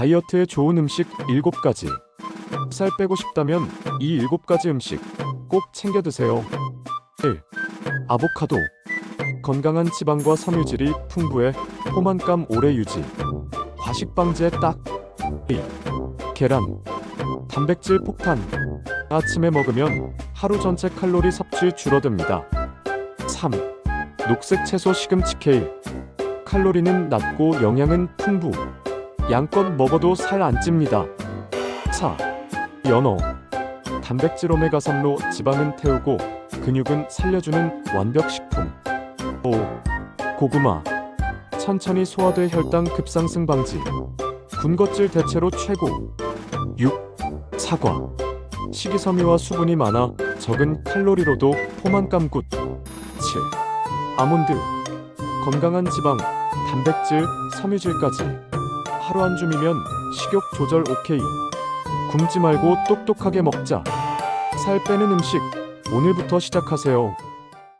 다이어트에 좋은 음식 7가지. 살 빼고 싶다면 이 7가지 음식 꼭 챙겨 드세요. 1. 아보카도. 건강한 지방과 섬유질이 풍부해 포만감 오래 유지. 과식 방지에 딱. 2. 계란. 단백질 폭탄. 아침에 먹으면 하루 전체 칼로리 섭취 줄어듭니다. 3. 녹색 채소 시금치 케일. 칼로리는 낮고 영양은 풍부. 양껏 먹어도 살 안 찝니다. 4. 연어. 단백질 오메가3로 지방은 태우고 근육은 살려주는 완벽 식품. 5. 고구마. 천천히 소화돼 혈당 급상승 방지. 군것질 대체로 최고. 6. 사과. 식이섬유와 수분이 많아 적은 칼로리로도 포만감 굿. 7. 아몬드. 건강한 지방, 단백질, 섬유질까지. 하루 한 줌이면 식욕 조절 오케이. 굶지 말고 똑똑하게 먹자. 살 빼는 음식 오늘부터 시작하세요.